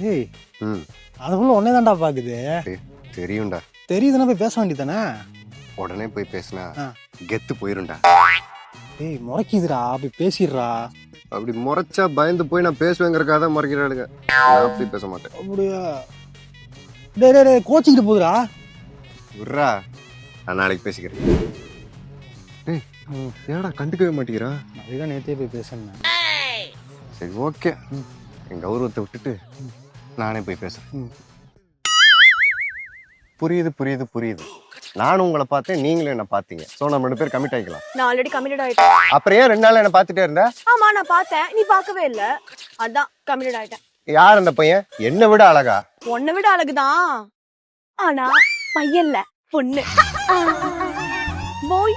ஏய் ம். அதுக்குள்ள ஒன்னே தான்டா பாக்குது. தெரியும்டா. தெரியுதுன்னா போய் பேச வேண்டியதானே உடனே போய் பேசினா. கெத்து போயிரும்டா. ஏய் முறைக்குதுடா போய் பேசிடுறா. அப்படி முறைச்சா பயந்து போய் நான் பேசுவேங்கிறக்காக தான் முறைக்கிறாளுங்க. நான் அப்படி பேச மாட்டேன். அப்படியா? டேய் டேய் டேய் கோச்சிக்கிட்டு போகுதுடா விட்றா நான் நாளைக்கு பேசிக்கிறேன். ம். ஏடா கண்டுக்கவே மாட்டேங்கிறா? அதுதான் நேத்தே போய் பேசுனேன். சரி ஓகே. என் கௌரவத்தை விட்டுட்டு நானே போய் பேசுறேன். ம். புரியுது புரியுது புரியுது. நானும் உங்களை பார்த்தேன் நீங்களும் என்ன பார்த்தீங்க. ஸோ நம்ம ரெண்டு பேர் கமிட் ஆகிக்கலாம் நான் ஆல்ரெடி கமிட்டட் ஆயிட்டேன். அப்புறம் ஏன் ரெண்டு நாள் என்ன பார்த்துட்டே இருந்த? ஆமா நான் பார்த்தேன். நீ பார்க்கவே இல்ல. அதான் கமிட்டட் ஆயிட்டேன். யார் அந்த பையன்? என்னை விட அழகா? உன்னை விட அழகுதான். ஆனா பையன்ல பொண்ணு. போய்